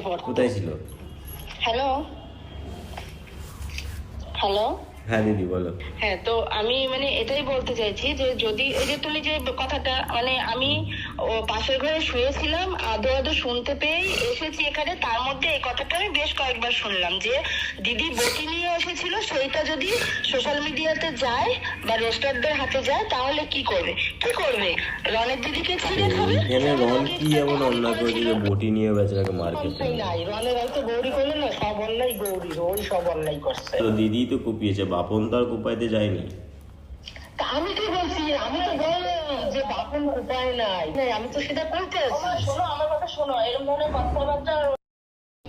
পড়তো কোথায় ছিল? হ্যালো? হ্যালো? হ্যাঁ দিদি বলো। হ্যাঁ তো আমি মানে এটাই বলতে চাইছি যে যদি এই যে তুমি যে কথাটা মানে আমি ও পাশের ঘরে শুয়েছিলাম আদো আদৌ শুনতে পেয়ে এসেছি এখানে তার মধ্যে এই কথাটা আমি বেশ কয়েকবার শুনলাম যে দিদি বটি নিয়ে এসেছিল সেইটা যদি সোশ্যাল মিডিয়াতে যায় বা রেস্টারদের হাতে যায় তাহলে কি করবে? কি করবে? রনের দিদিকে ছিঁড়ে খাবে? এইখানে রন কি এমন অন্যায় করেছে যে বটি নিয়ে বেচারাকে মার খেতে নাই। রনের হয়তো গৌরী করলে না সব অন্যায় গৌরীর ওই সব অন্যায় করছে। তো দিদি তো কুপিয়েছে বাপন তো আর কুপাইতে যায়নি। তা আমি কি বলছি? আমি তো বললাম যে বাপন উপায় নাই। নাই, আমি তো সেটা করতে আছি শোনো আমার কথা শোনো এর মনে কথাবার্তা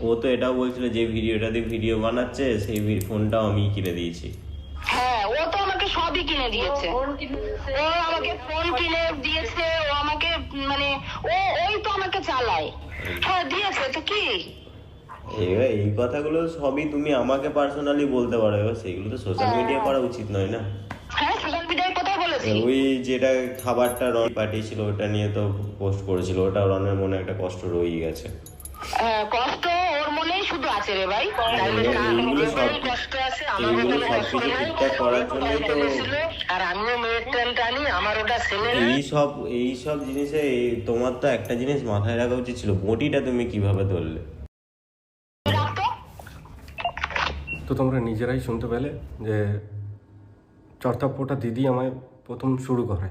ও তো এটাও বলছিল যে ভিডিওটা দিয়ে ভিডিও বানাচ্ছে সেই ফোনটাও আমি কিনে দিয়েছি। হ্যাঁ ও তো আমাকে সবই কিনে দিয়েছে। ও আমাকে ফোন কিনে দিয়েছে ও আমাকে মানে ও ওই তো আমাকে চালায়। হ্যাঁ দিয়েছে তো কি? এবার এই কথাগুলো সবই তুমি আমাকে পার্সোনালি বলতে পারো এবার সেগুলো তো সোশ্যাল মিডিয়া করা উচিত নয় না? হ্যাঁ সোশ্যাল মিডিয়ায় কোথায় বলেছি। ওই যেটা খাবারটা রন পাঠিয়েছিল ওটা নিয়ে তো পোস্ট করেছিল ওটা রনের মনে একটা কষ্ট রয়েই গেছে। হ্যাঁ, কষ্ট আছে রে ভাই। তাইলে এইগুলো- কার এইগুলো সব- কষ্ট আছে আমার এইগুলো কষ্ট সবকিছু নাই ঠিকঠাক করার জন্যই তো আর আমিও মেয়ের টান টানি আমার ওটা ছেলে এই সব এই সব জিনিসে তোমার তো একটা জিনিস মাথায় রাখা উচিত ছিল বটিটা তুমি কীভাবে ধরলে? তো তোমরা নিজেরাই শুনতে পেলে যে চর্তাপ্পটা দিদি আমায় প্রথম শুরু করে।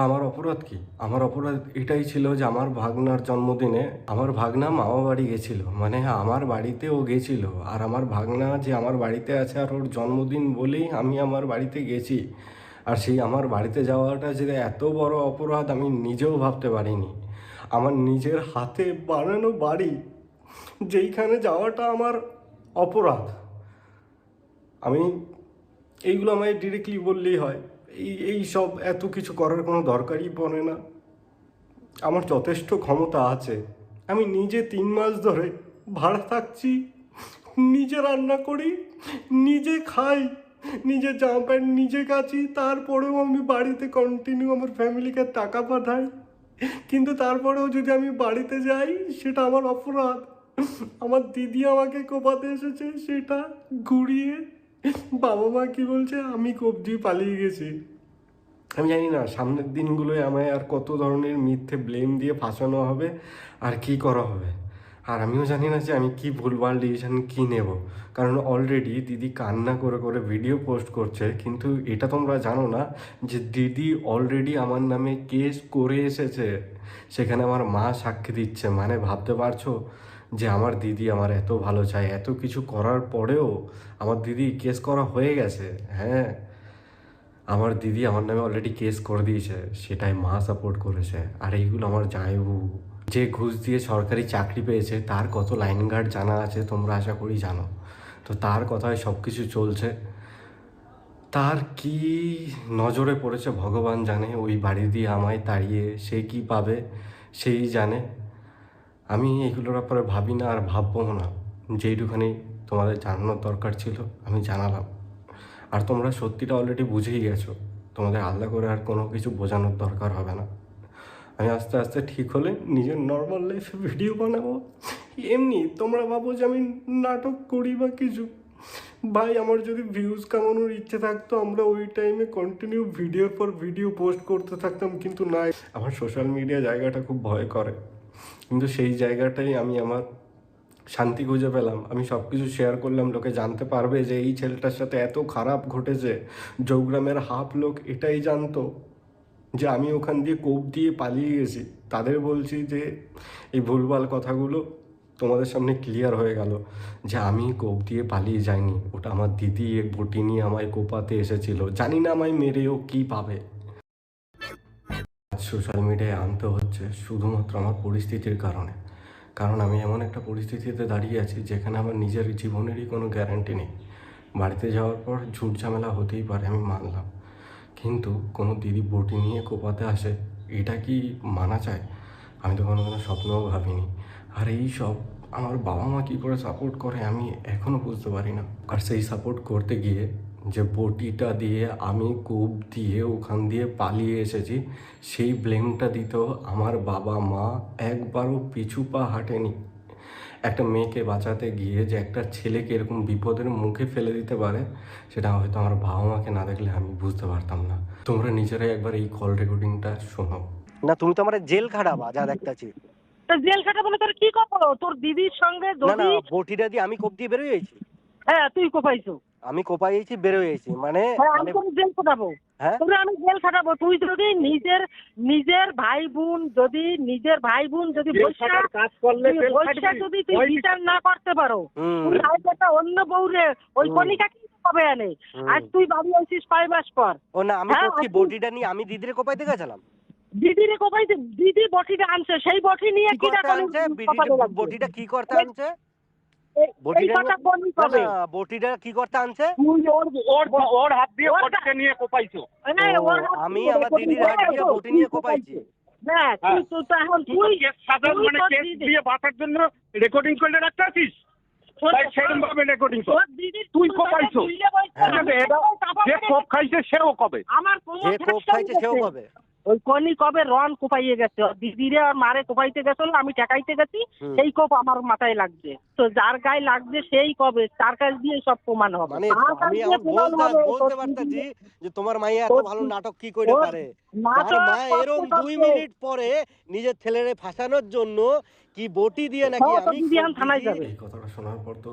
আমার অপরাধ কি? আমার অপরাধ এটাই ছিল যে আমার ভাগনার জন্মদিনে আমার ভাগনা মামা বাড়ি গেছিল। মানে আমার বাড়িতে ও গেছিল। আর আমার ভাগনা যে আমার বাড়িতে আছে আর ওর জন্মদিন বলেই আমি আমার বাড়িতে গেছি। আর সেই আমার বাড়িতে যাওয়াটা যে এত বড় অপরাধ আমি নিজেও ভাবতে পারিনি। আমার নিজের হাতে বানানো বাড়ি, যেইখানে যাওয়াটা আমার অপরাধ। আমি এইগুলো আমায় ডিরেক্টলি বললেই হয়। এই এই সব এত কিছু করার কোনো দরকারই পড়ে না। আমার যথেষ্ট ক্ষমতা আছে। আমি নিজে তিন মাস ধরে ভাড়া থাকছি, নিজে রান্না করি, নিজে খাই, নিজে জামা প্যান্ট নিজে কাচি, তারপরেও আমি বাড়িতে কন্টিনিউ আমার ফ্যামিলিকে টাকা পাঠাই। কিন্তু তারপরেও যদি আমি বাড়িতে যাই, সেটা আমার অপরাধ। আমার দিদি আমাকে কোপাতে এসেছে, সেটা ঘুরিয়ে বাবা মা কি বলছে? আমি দিয়ে পালিয়ে গেছি। আমি জানি না, সামনের দিনগুলোয় আমায় আর কত ধরনের মিথ্যে ব্লেম দিয়ে ফাঁসানো হবে আর কি করা হবে। আর আমিও জানি না যে আমি কি ভুলভাল ডিসিশন কি নেব। কারণ অলরেডি দিদি কান্না করে করে ভিডিও পোস্ট করছে, কিন্তু এটা তোমরা জানো না যে দিদি অলরেডি আমার নামে কেস করে এসেছে। সেখানে আমার মা সাক্ষী দিচ্ছে। মানে ভাবতে পারছ? যে আমার দিদি আমার এত ভালো চায়, এত কিছু করার পরেও আমার দিদি কেস করা হয়ে গেছে হ্যাঁ। আমার দিদি আমার নামে অলরেডি কেস করে দিয়েছে, সেটাই মা সাপোর্ট করেছে। আর এইগুলো আমার জায়বু যে ঘুষ দিয়ে সরকারি চাকরি পেয়েছে, তার কত লাইন গার্ড জানা আছে তোমরা আশা করি জানো। তো তার কথায় সব কিছু চলছে। তার কি নজরে পড়েছে ভগবান জানে, ওই বাড়ি দিয়ে আমায় তাড়িয়ে সে কি পাবে, সেই জানে। আমি এগুলোর ব্যাপারে ভাবি না আর ভাববো না। যেইটুখানি তোমাদের জানানোর দরকার ছিল, আমি জানালাম। আর তোমরা সত্যিটা অলরেডি বুঝেই গেছো, তোমাদের আলাদা করে আর কোনো কিছু বোঝানোর দরকার হবে না। আমি আস্তে আস্তে ঠিক হলে নিজের নর্মাল লাইফে ভিডিও বানাবো। এমনি তোমরা ভাবো যে আমি নাটক করি বা কিছু। ভাই, আমার যদি ভিউজ কামানোর ইচ্ছে থাকতো, আমরা ওই টাইমে কন্টিনিউ ভিডিওর পর ভিডিও পোস্ট করতে থাকতাম, কিন্তু না আমার সোশ্যাল মিডিয়া জায়গাটা খুব ভয় করে। কিন্তু সেই জায়গাটাই আমি আমার শান্তি খুঁজে পেলাম। আমি সব কিছু শেয়ার করলাম, লোকে জানতে পারবে যে এই ছেলেটার সাথে এত খারাপ ঘটেছে। জৌগ্রামের হাফ লোক এটাই জানতো যে আমি ওখান দিয়ে কোপ দিয়ে পালিয়ে গেছি। তাদের বলছি যে এই ভুলভাল কথাগুলো তোমাদের সামনে ক্লিয়ার হয়ে গেল যে আমি কোপ দিয়ে পালিয়ে যাইনি। ওটা আমার দিদি, এক বটি নিয়ে আমায় কোপাতে এসেছিল। জানি না আমায় মেরেও কি পাবে। সোশ্যাল মিডিয়ায় আনতে হচ্ছে শুধুমাত্র আমার পরিস্থিতির কারণে। কারণ আমি এমন একটা পরিস্থিতিতে দাঁড়িয়ে আছি যেখানে আমার নিজের জীবনেরই কোনো গ্যারান্টি নেই। বাড়িতে যাওয়ার পর ঝুট ঝামেলা হতেই পারে আমি মানলাম। কিন্তু কোনো দিদি বটি নিয়ে কোপাতে আসে, এটা কি মানা চায় আমি তো কোনো কোনো স্বপ্নও ভাবিনি। আর এই সব আমার বাবা মা কী করে সাপোর্ট করে আমি এখনও বুঝতে পারি না। আর সেই সাপোর্ট করতে গিয়ে যে বটিটা দিয়ে আমি কূপ দিয়ে ওখান দিয়ে পালিয়ে এসেছি সেই ব্লেমটা দিতেও আমার বাবা মা একবারও পিছু পা হাঁটেনি। একটা মেয়েকে বাঁচাতে গিয়ে যে একটা ছেলেকে এরকম বিপদের মুখে ফেলে দিতে পারে সেটা হয়তো আমার বাবা মাকে না দেখলে আমি বুঝতে পারতাম না। তোমরা নিজেরাই একবার এই কল রেকর্ডিংটা শোনো না তুমি তো আমার জেল খাটাবা যা দেখতেছি। তো জেল খাটা বলে তোর কি করব তোর দিদির সঙ্গে না না বটিটা দিয়ে আমি কোপ দিয়ে বেরোয় হ্যাঁ তুই কোপাইছো আমি কোপাইছি বেরোয় গেছি। মানে হ্যাঁ আমি মানে জেল খাটাবো। হ্যাঁ? তোরে আমি জেল খাটাবো। তুই যদি নিজের নিজের ভাই বোন যদি নিজের ভাই বোন যদি কাজ করলে যদি তুই বিচার না করতে পারো তুই একটা অন্য বউরে ওই। কনিকা কি কবে আনে। আজ তুই বাড়ি আসিস ছয় মাস পর ও না আমি হ্যাঁ, করছি আপনি- নিয়ে আমি দিদিরে কোপাইতে গেছিলাম। দিদিরে কোপাইছে দিদি বটিটা আনছে সেই বটি নিয়ে কি কিটা করতে আনছে? বটিটা কি করতে আনছে? বটিটা কি করতে আনছে? ওর হাত দিয়ে নিয়ে কোপাইছো। আমি আমার দিদির হাত দিয়ে বটি নিয়ে কোপাইছি। রেকর্ডিং করলে রাখতে আছিস? সেরকম ভাবে রেকর্ডিং কর। তুই কোপাইছো। যে কোপ খাইছে সেও কবে? যে কোপ খাইছে সেও কবে? ওই কনি কবে রন কোপাইয়ে গেছে? দিদিরে আর মারে কোপাইতে গেছিল আমি টেকাইতে গেছি। সেই কোপ আমার মাথায় লাগছে। তো যার গায়ে লাগছে সেই কবে তার কাছ দিয়ে সব প্রমাণ হবে। মানে বলতে পারতাছি যে তোমার মাইয়া এত ভালো নাটক কি করে পারে? তার মা এরকম দুই মিনিট পরে নিজের ছেলেরে ফাঁসানোর জন্য কি বটি দিয়ে নাকি আমি থানায় যাবে। কথাটা শোনার পর তো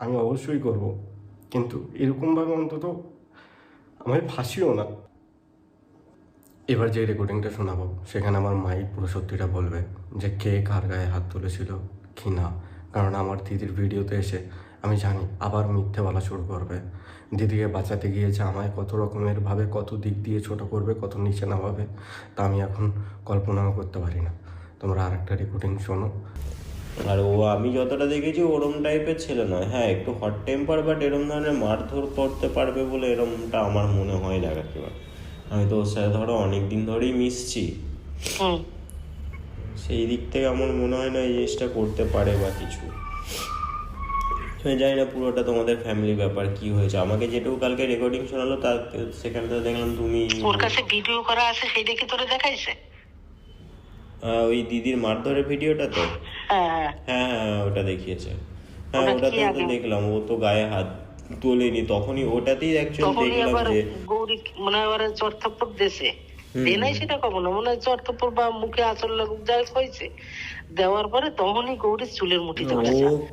আমি অবশ্যই করব। কিন্তু এরকমভাবে অন্তত আমায় ফাঁসিও না। এবার যে রেকর্ডিংটা শোনাবো, সেখানে আমার মাই পুরো সত্যিটা বলবে যে কে কার গায়ে হাত তুলেছিল কি না। কারণ আমার দিদির ভিডিওতে এসে আমি জানি আবার মিথ্যে বলা শুরু করবে। দিদিকে বাঁচাতে গিয়েছে আমায় কত রকমের ভাবে, কত দিক দিয়ে ছোট করবে, কত নিচে নামাবে, তা আমি এখন কল্পনাও করতে পারি না। তোমরা আর একটা রেকর্ডিং শোনো। আর ও আমি যতটা দেখেছি ওরম টাইপের ছেলে নয়। হ্যাঁ একটু হট টেম্পার বাট এরম ধরনের মারধর করতে পারবে বলে এরমটা আমার মনে হয় না একেবারে। আমি তো ওর সাথে ধরো অনেক দিন ধরেই মিশছি। সেই দিক থেকে আমার মনে হয় না এই জিনিসটা করতে পারে বা কিছু। আমি জানি না পুরোটা তোমাদের ফ্যামিলি ব্যাপার কি হয়েছে। আমাকে যেটুকু কালকে রেকর্ডিং শোনালো তার সেখানে তো দেখলাম তুমি ওর কাছে ভিডিও করা আছে সেইটা কি তোরে দেখাইছে? ওই দিদির মারধরের ভিডিওটা তো? হ্যাঁ হ্যাঁ। হ্যাঁ হ্যাঁ ওটা দেখিয়েছে। হ্যাঁ ওটা তো দেখলাম ও তো গায়ে হাত তোলেনি তখনই ওটাতেই অ্যাকচুয়ালি দেখলাম যে গৌরী মনে হয় চর্থাপ্পর দেশে। হুম। দে নাই সেটা কখনো? মনে হয় চর্থাপ্পর বা মুখে লাগুক যাই হয়েছে। দেওয়ার পরে তখনই গৌরীর চুলের মুঠি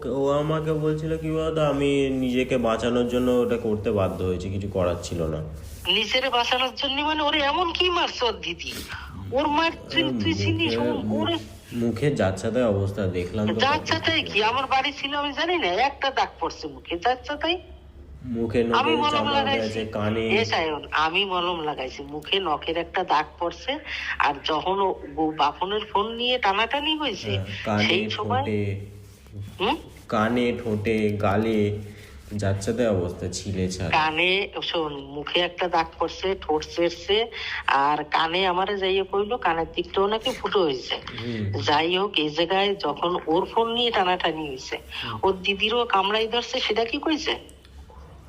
ও আমাকে বলছিল কি বলতো আমি নিজেকে বাঁচানোর জন্য ওটা করতে বাধ্য হয়েছে কিছু করার ছিল না। নিজের বাঁচানোর জন্য মানে ওরে এমন কি মারছ দিদি? ওর মার তুই চিনিস ও- মুখে যাচ্ছাতে অবস্থা দেখলাম তো যাচ্ছা কি? আমার বাড়ি ছিল আমি জানি না একটা দাগ পড়ছে মুখে যাচ্ছা তাই মুখে আমি মলম লাগাইছি। কানে। আমি মলম লাগাইছি মুখে নখের একটা দাগ পড়ছে আর যখন বাপনের ফোন নিয়ে টানাটানি হয়েছে হ্যাঁ, সেই সময় কানে ঠোঁটে গালে। অবস্থা ছিলে ছাড়। কানে শোন মুখে একটা দাগ পড়ছে ঠোঁট চেরছে আর কানে আমারে যাইয়ে কইলো কানের দিকটাও নাকি ফুটো হয়েছে যাই হোক এই জায়গায় যখন ওর ফোন নিয়ে টানাটানি হয়েছে ওর দিদিরও কামড়াই ধরছে সেটা কি কইছে?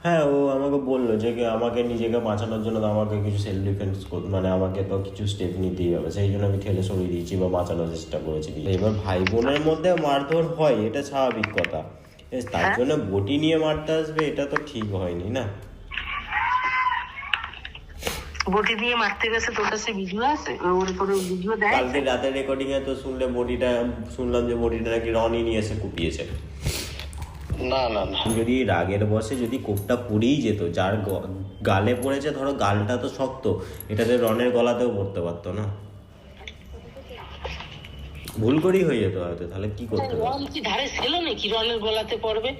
হ্যাঁ ও আমাকে বলল যে আমাকে নিজেকে বাঁচানোর জন্য আমাকে কিছু সেলফ ডিফেন্স মানে আমাকে তো কিছু স্টেপ নিতেই হবে। সেই জন্য আমি ঠেলে সরিয়ে দিয়েছি বা বাঁচানোর চেষ্টা করেছি। এবার ভাই বোনের মধ্যে মারধর হয় এটা স্বাভাবিক কথা। তার জন্য বটি নিয়ে মারতে আসবে এটা তো ঠিক হয়নি না? বটি দিয়ে মারতে গেছে তোর কাছে ভিডিও আছে? ওর ভিডিও দেয়? কালকে রাতের রেকর্ডিং এ তো শুনলে বডিটা শুনলাম যে বডিটা নাকি রনি নিয়ে এসে কুপিয়েছে। না না না। যদি রাগের বসে যদি কোপটা পড়েই যেত যার গালে পড়েছে ধরো গালটা তো শক্ত এটাতে রনের গলাতেও পড়তে পারতো না। ভুল করেই হয়ে যেত হয়তো তাহলে কি করতে কি ধারে ছিল নাকি? রনের গলাতে পড়বে?